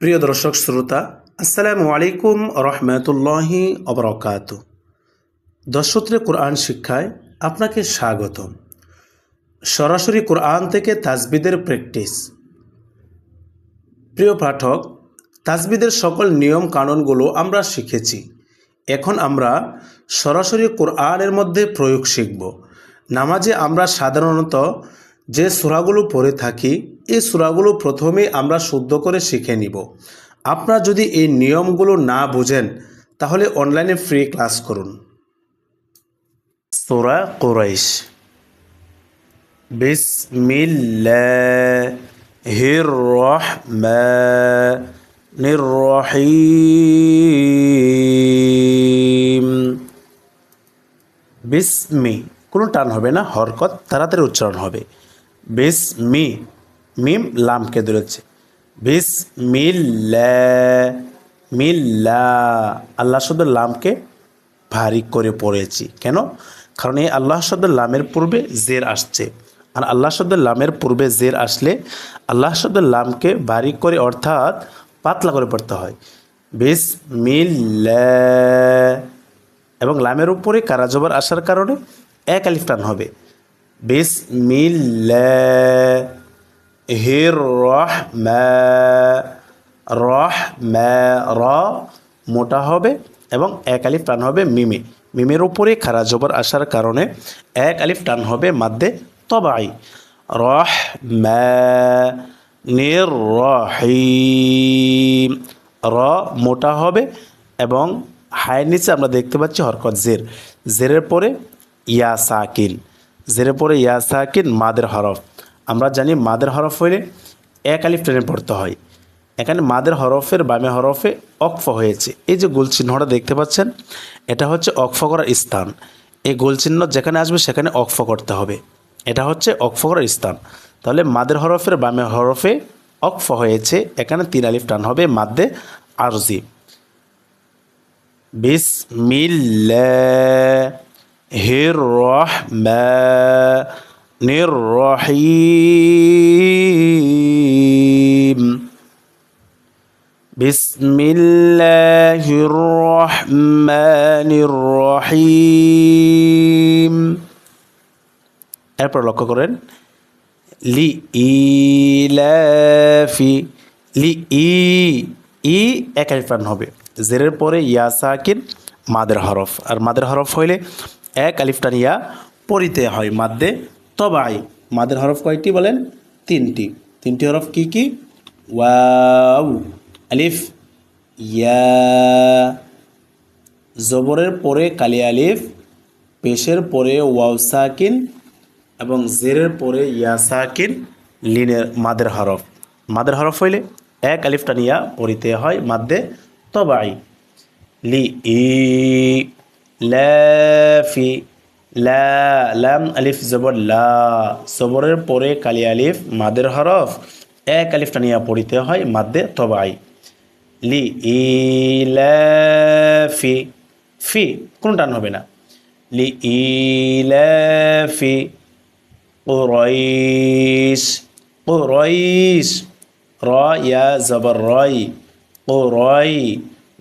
প্রিয় দর্শক, শ্রোতা, আসসালামু আলাইকুম রহমতুল্লাহি অবরকাত। দশত্রে কোরআন শিক্ষায় আপনাকে স্বাগতম। সরাসরি কোরআন থেকে তাজবিদের প্র্যাকটিস। প্রিয় পাঠক তাজবিদের সকল নিয়ম কানুনগুলো আমরা শিখেছি। এখন আমরা সরাসরি কোরআনের মধ্যে প্রয়োগ শিখব। নামাজে আমরা সাধারণত যে সূরাগুলো পড়ে থাকি এই সূরাগুলো প্রথমে আমরা শুদ্ধ করে শিখে নিব। আপনারা যদি এই নিয়মগুলো না বুঝেন, তাহলে অনলাইনে ফ্রি ক্লাস করুন। সূরা কুরাইশ। বিসমিল্লাহির রহমানির রহিম। বিসমি, কোনো টান হবে না, হরকত, তাড়াতাড়ি উচ্চারণ হবে। বিসমি মিম লামকে ধরেছে। বিস মিল্লা মিল্লা আল্লাহ শব্দ লামকে ভারী করে পড়েছি। কেন? কারণ এই আল্লাহ শব্দ লামের পূর্বে জের আসছে। আর আল্লাহ শব্দ লামের পূর্বে জের আসলে আল্লাহ শব্দ লামকে ভারী করে অর্থাৎ পাতলা করে পড়তে হয়। বিস মিল্লা এবং লামের উপরে কারা জবর আসার কারণে? এক আলিফ টান হবে। বিস হির রহ রহ র মোটা হবে এবং এক আলিফ টান হবে মিমে। মিমের উপরে খারা জবর আসার কারণে এক আলিফ টান হবে মাদ্দে তবাই। রহ নির রহিম র মোটা হবে এবং হায়ের নিচে আমরা দেখতে পাচ্ছি হরকত জের। জেরের পরে ইয়া সাকিন। জেরের পরে ইয়া সাকিন মাদের হরফ। আমরা জানি মাদের হরফ হইলে এক আলিফ টেনে পড়তে হয়। এখানে মাদের হরফের বামে হরফে অক্ফ হয়েছে। এই যে গোল চিহ্নটা দেখতে পাচ্ছেন, এটা হচ্ছে অক্ফ করার স্থান। এই গোল চিহ্ন যেখানে আসবে সেখানে অক্ফ করতে হবে। এটা হচ্ছে অক্ফ করার স্থান। তাহলে মাদের হরফের বামে হরফে অক্ফ হয়েছে, এখানে তিন আলিফ টান হবে মাদ্দে আরজি। বিসমিল্লাহির রহমানির রহিম বিসমিল্লাহির রহমানির রহিম এরপর লক্ষ্য করেন, লি ইলাফি লি ই ই এক আলিফান হবে। জেরের পরে ইয়া সাকিন, মাদের হরফ। আর মাদের হরফ হইলে এক আলিফটান ইয়া পরিতে হয় মাদ্দে তবাই। মাদের হরফ কয়টি বলেন? তিনটি। তিনটি হরফ কি কি? ওয়াউ আলিফ, ইয়া। জবরের পরে কালি আলিফ, পেশের পরে ওয়াউ সাকিন এবং জেরের পরে ইয়া সাকিন লিনের মাদের হরফ। মাদের হরফ হইলে এক আলিফটা নিয়া পড়িতে হয় মাদ্দে তবাই। লি, ই, লা লাম আলিফ জবর লা জবরের পরে কালি আলিফ মাদের হরফ এক আলিফটা নিয়া পড়িতে হয় মাদ্দে তবাই লি ই লাফি ফি কোনো টান হবে না লি ই লাফি قريش قريش র ইয়া জবর রয় ও রয়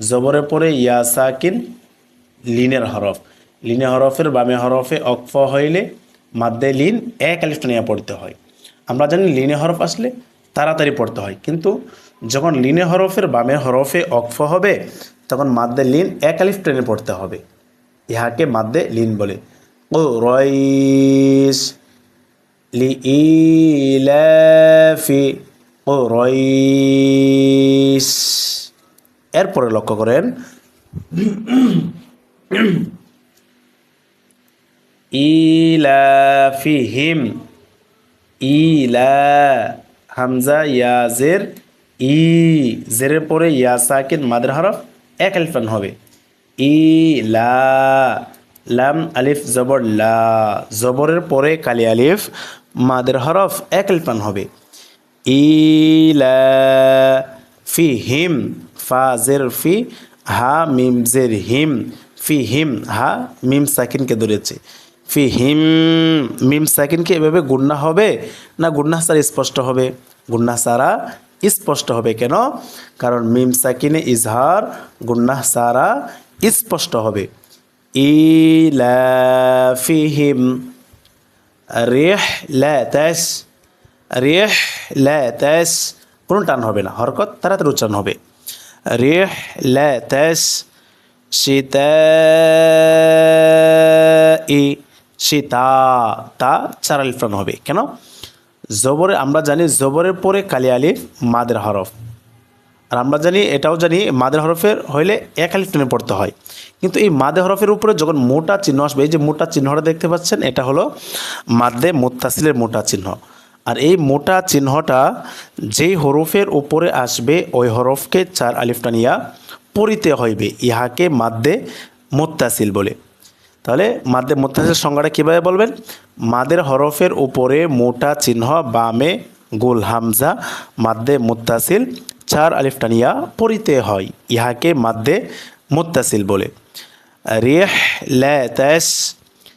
জবরের পরে ইয়া সাকিন লিনের হরফ লিনের হরফের বামে হরফে অক্ফ হইলে মাদ্দে লিন এক আলিফ নিয়ে পড়তে হয়। আমরা জানি লিনে হরফ আসলে তাড়াতাড়ি পড়তে হয়, কিন্তু যখন লিনে হরফের বামে হরফে অক্ফ হবে, তখন মাদ্দে লিন এক আলিফ টেনে পড়তে হবে। ইহাকে মাদ্দে লিন বলে। ও রইস লিইলাফ, কুরাইশ। এরপরে লক্ষ্য করেন। ইলাফিহিম। ইলা, হামজা, ইয়াজের। ই, জেরের পরে ইয়া, সাকিন, মাদের হরফ এক আলিফান হবে। ইলা, লাম, আলিফ, জবর, লা। জবরের পরে কালি, আলিফ, মাদের হরফ এক আলিফান হবে। ইলা ফি হিম ফা, জের, ফি, হা, মিম, জের, হিম, ফি, হিম, হা, মিম, সাকিনকে ধরেছে। ফি হিম, মিম সাকিনকে এভাবে গুন্না হবে? না গুন্না সারা স্পষ্ট হবে? গুন্না সারা স্পষ্ট হবে কেন? কারণ মিম সাকিনে ইজহার গুন্না সারা স্পষ্ট হবে। ইলাফিহিম রেহ ল্যাতাস রেহ ল্যাতাস কোনো টান হবে না, হরকত তাড়াতাড়ি উচ্চারণ হবে। রেহ ল্যাতাস শীতা ই সীতা তা তা চার টান হবে। কেন? জবরে, আমরা জানি জবরের পরে কালি আলিফ, মাদের হরফ। আর আমরা জানি, এটাও জানি, মাদের হরফের হইলে এক আলিফ টেনে পড়তে হয়। কিন্তু এই মাদে হরফের উপরে যখন মোটা চিহ্ন আসবে, এই যে মোটা চিহ্নটা দেখতে পাচ্ছেন, এটা হলো মাদ্দে মোত্তাসিলের মোটা চিহ্ন। আর এই মোটা চিহ্নটা যেই হরফের উপরে আসবে, ওই হরফকে চার আলিফ টানিয়া পড়িতে হইবে। ইহাকে মাদ্দে মোত্তাসিল বলে। তাহলে মাদে মোত্তাসের সংজ্ঞাটা কীভাবে বলবেন? মাদের হরফের উপরে মোটা চিহ্ন, বামে গোল হামজা মাদ্দে মুত্তাসিল, চার আলিফটানিয়া পরিতে হয়। ইহাকে মাদ্দে মুত্তাসিল বলে। রেহ ল্যাস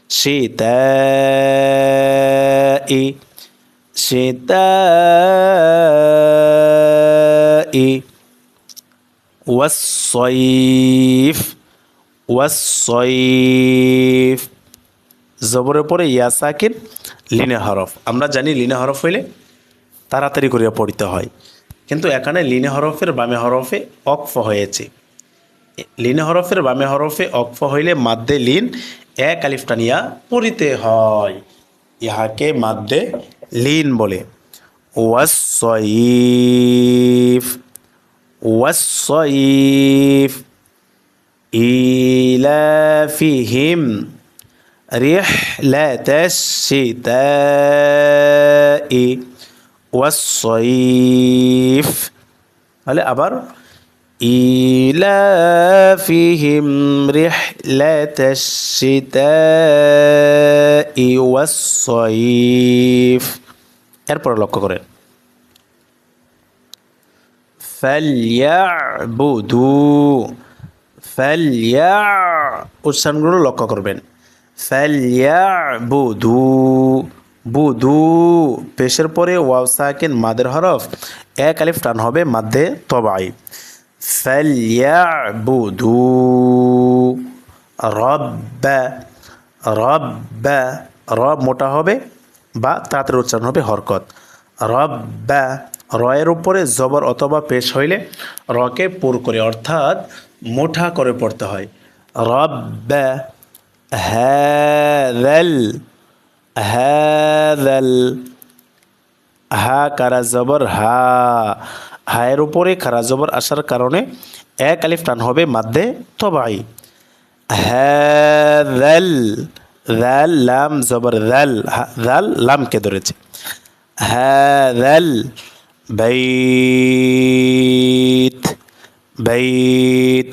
শীত শীত ওয়াসইফ ওয়াসইফ জবরের পরে ইয়াসাকিন লিনে হরফ। আমরা জানি লিনে হরফ হইলে তাড়াতাড়ি করিয়া পড়িতে হয়। কিন্তু এখানে লিনে হরফের বামে হরফে অক্ফ হয়েছে। লিন হরফের বামে হরফে অক্ফ হইলে মাদ্দে লিন এক আলিফটানিয়া পড়িতে হয়। ইহাকে মাদ্দে লিন বলে। ওয়াসইফ ওয়াসইফ إيلافهم رحلة الشتاء والصيف هلا أبر إيلافهم رحلة الشتاء والصيف এরপর লক্ষ্য করেন ফালিয়াবুদু ফালিয়া উচ্চারণগুলো লক্ষ্য করবেন। ফালিয়াবুদু, বুদু, পেশের পরে ওয়াও সাকিন, মাদের হরফ, এক আলিফ টান হবে মাধ্যে তবাই। ফালিয়াবুদু, রব্বা রব্বা, রব মোটা হবে বা তাড়াতাড়ি উচ্চারণ হবে হরকত। রব্বা রয়ের উপরে জবর অথবা পেশ হইলে রকে পুর করে অর্থাৎ মোটা করে পড়তে হয় রব্বা হ্যাল হ্যাল হা কারা জবর হা হায়ের উপরে খারা জবর আসার কারণে এক আলিফ টান হবে মাধ্যে তবাই হ্যাল ذال লাম জবর ذال ذال লামকে ধরেছে হ্যাল বাইত বাইত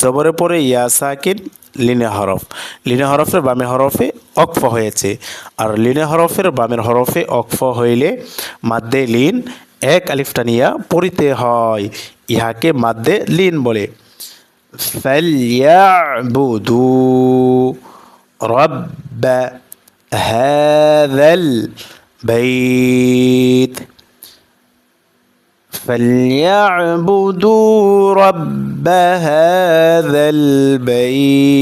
জবরের পরে ইয়া সাকিন লিনে হরফ লিনে হরফের বামে হরফে অক্ফ হয়েছে আর লিনে হরফের বামের হরফে অক্ফ হইলে মাদ্দে লিন এক আলিফটানিয়া পড়িতে হয় ইহাকে মাদ্দে লিন বলে فليعبدوا رب هذا البيت فليعبدوا رب هذا البيت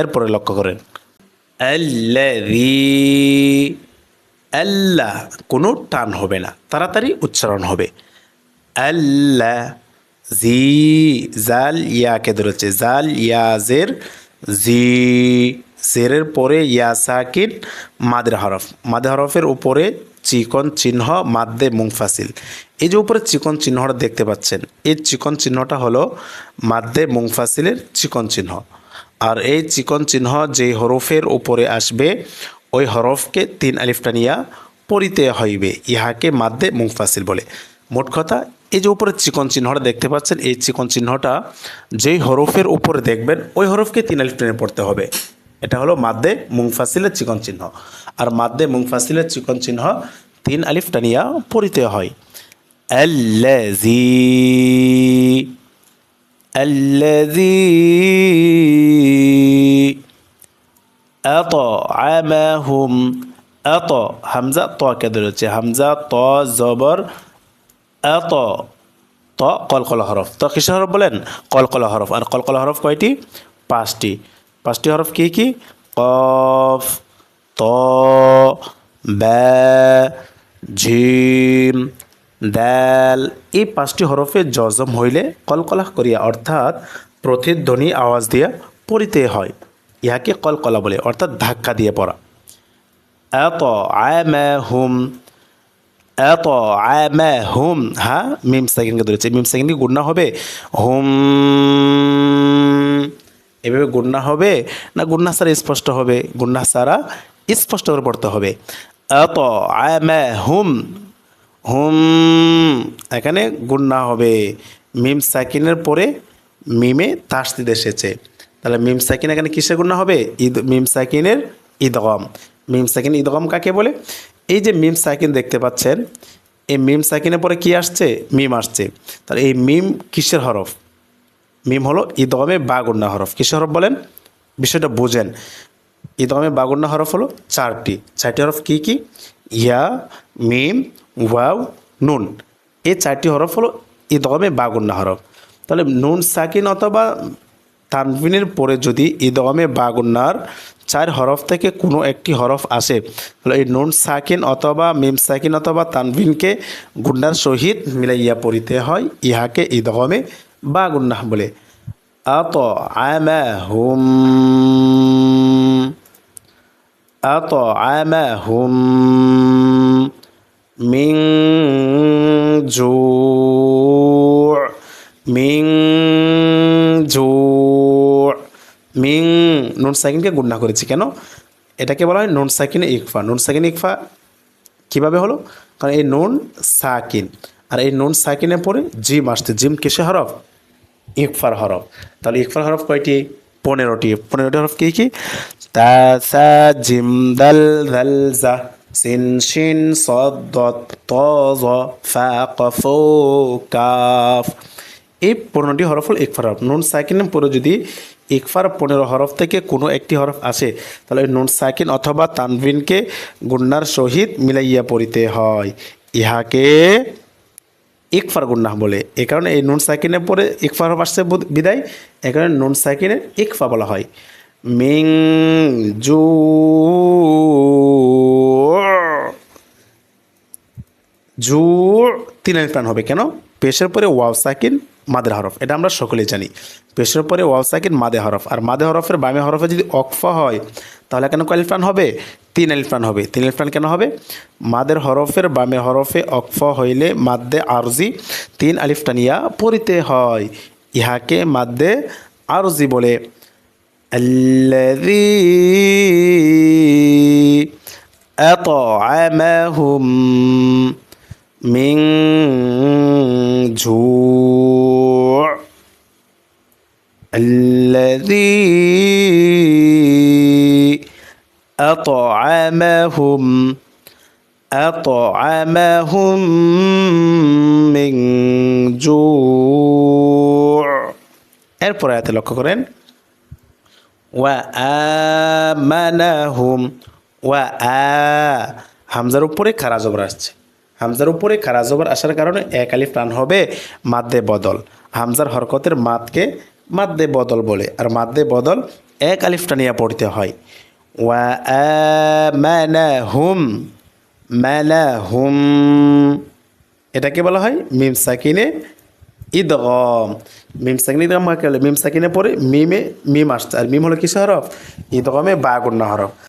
এরপরে লক্ষ্য করেন আল্লাযী আল্লাহ কোনো টান হবে না তাড়াতাড়ি উচ্চারণ হবে আল্লাহ জি জাল ইয়াকে ধরেছে জাল ইয়াজের জি জেরের পরে ইয়া সাকিন মাদের হরফ মাদের হরফের উপরে চিকন চিহ্ন মাদ্দে মুংফাসিল। এই যে উপরে চিকন চিহ্নটা দেখতে পাচ্ছেন, এই চিকন চিহ্নটা হলো মাদ্দে মুংফাসিলের চিকন চিহ্ন। আর এই চিকন চিহ্ন যে হরফের উপরে আসবে, ওই হরফকে তিন আলিফটানিয়া পরিতে হইবে, ইহাকে মাদ্দে মুংফাসিল বলে। মোট কথা, এই যে উপরে চিকন চিহ্নটা দেখতে পাচ্ছেন, এই চিকন চিহ্নটা যেই হরফের উপরে দেখবেন, ওই হরফকে তিন আলিফ পড়তে হবে। এটা হলো মাদ্দে মুংফাসিলের চিকন চিহ্ন। আর মাদ্দে মুংফাসিলের চিকন চিহ্ন তিন আলিফ টানিয়া পড়িতে হয় الذي الذي أطعمهم أط হামজা ত কে ধরেছে হামজা ত জবর এত ত কলকলা হরফ তো কিসের হরফ বলেন কলকলা হরফ আর কলকলা হরফ কয়টি পাঁচটি পাঁচটি হরফ কি কি কফ ত ব্যা ঝিম, দাল। এই পাঁচটি হরফে জজম হইলে কলকলা করিয়া, অর্থাৎ প্রতিধ্বনি আওয়াজ দিয়া পড়িতে হয়। ইহাকে কলকলা বলে, অর্থাৎ ধাক্কা দিয়ে পড়া। এত আয়ামাহুম এত আয়ামাহুম হ্যাঁ মিম সেকেন্ডকে ধরেছে। মিম সেকেন্ডকে গুণনা হবে? হুম, এভাবে গুণনা হবে না? গুণনা সারা স্পষ্ট হবে। গুণনা সারা স্পষ্ট করে পড়তে হবে। এত আয়ামাহুম হুম, এখানে গুণনা হবে। মিম সাকিনের পরে মিমে তাসদিদ এসেছে। তাহলে মিম সাকিন এখানে কিসে গুণনা হবে? ঈদ মিম সাকিনের ঈদগম মিম সাকিন ঈদগম কাকে বলে? এই যে মিম সাকিন দেখতে পাচ্ছেন, এই মিম সাকিনের পরে কি আসছে? মিম আসছে। তাহলে এই মিম কিসের হরফ? মিম হলো ঈদগমে বাগুন্না হরফ। কিসের হরফ বলেন? বিষয়টা বুঝেন। ঈদগমে বাগুন্না হরফ হলো চারটি। চারটি হরফ কি কি? ইয়া, মিম, ওয়াও, নুন। এই চারটি হরফ হলো ঈদগমে বাগুন্না হরফ। তাহলে নুন সাকিন অথবা তানভিনের পরে যদি ঈদগমে বাগুন্নার চার হরফ থেকে কোনো একটি হরফ আসে, তাহলে এই নুন সাকিন অথবা মিম সাকিন অথবা তানভিনকে গুন্নার সহিত মিলাইয়া পড়িতে হয়, ইহাকে ঈদগমে বা গুন্নাহ বলে। আত আমা হুম আত আমা হুম মিং জু মিং নুন সাকিনকে গুন্না করেছি কেন? এটাকে বলা হয় নুন সাকিনে ইকফা। নুন সাকিন ইকফা কীভাবে হলো? কারণ এই নুন সাকিন। আর এই নুন সাকিনের পরে জিম আসছে। জিম কিসে হরফ? ইকফার হরফ। তাহলে ইকফার হরফ কয়টি? পনেরোটি পনেরোটি হরফ কি কি? তা, সা, জিম, দাল দাল জা, সিন, শিন, সদ ফা কফ কাফ। এই পনেরোটি হরফ হল ইকফার হরফ। নুন সাকিনের পরে যদি ইকফার পনেরো হরফ থেকে কোনো একটি হরফ আসে, তাহলে ওই নুন, সাকিন অথবা তানভিনকে গুন্নার সহিত মিলাইয়া পড়িতে হয়। ইহাকে ইকফার গুন্নাহ বলে। এ কারণে এই নুন সাকিনের পরে ইকফার আসছে বুদ- বিদায়, এ কারণে নুন সাকিনের ইকফা বলা হয়। মিং জু জু তিন প্রাণ হবে কেন? পেশের পরে ওয়াও সাকিন মাদের হরফ এটা আমরা সকলেই জানি পেশের পরে ওয়াও সাকিন মাদে হরফ আর মাদে হরফের বামে হরফে যদি অকফা হয় তাহলে কেন কয় আলিফ টান হবে তিন আলিফ টান হবে তিন আলিফ টান কেন হবে মাদের হরফের বামে হরফে অকফা হইলে মাদ্দে আরজি তিন আলিফ টানিয়া পড়িতে হয় ইহাকে মাদ্দে আরজি বলে الذي أطعمهم من جوع الذي أطعمهم أطعمهم من جوع এরপর আয়াতে লক্ষ্য করেন ওয়া আমানাহুম ওয়া আ হামজার উপরে খারা জবর আসছে হামজার উপরে খারা জবর আসার কারণে এক আলিফ টান হবে মাদ্দে বদল হামজার হরকতের মাদকে মাদ্দে বদল বলে। আর মাদ্দে বদল এক আলিফটা নিয়ে পড়তে হয়। ওয়া হুম আমানাহুম, মানাহুম। এটাকে বলা হয় মিম সাকিনে ইদগম। মিম সাকিনে ঈদগম কাকে বলে মিম সাকিনে পরে মিমে মিম আসছে। আর মিম হলো কিসে হরফ ঈদগমে বা গুণ্য হরফ।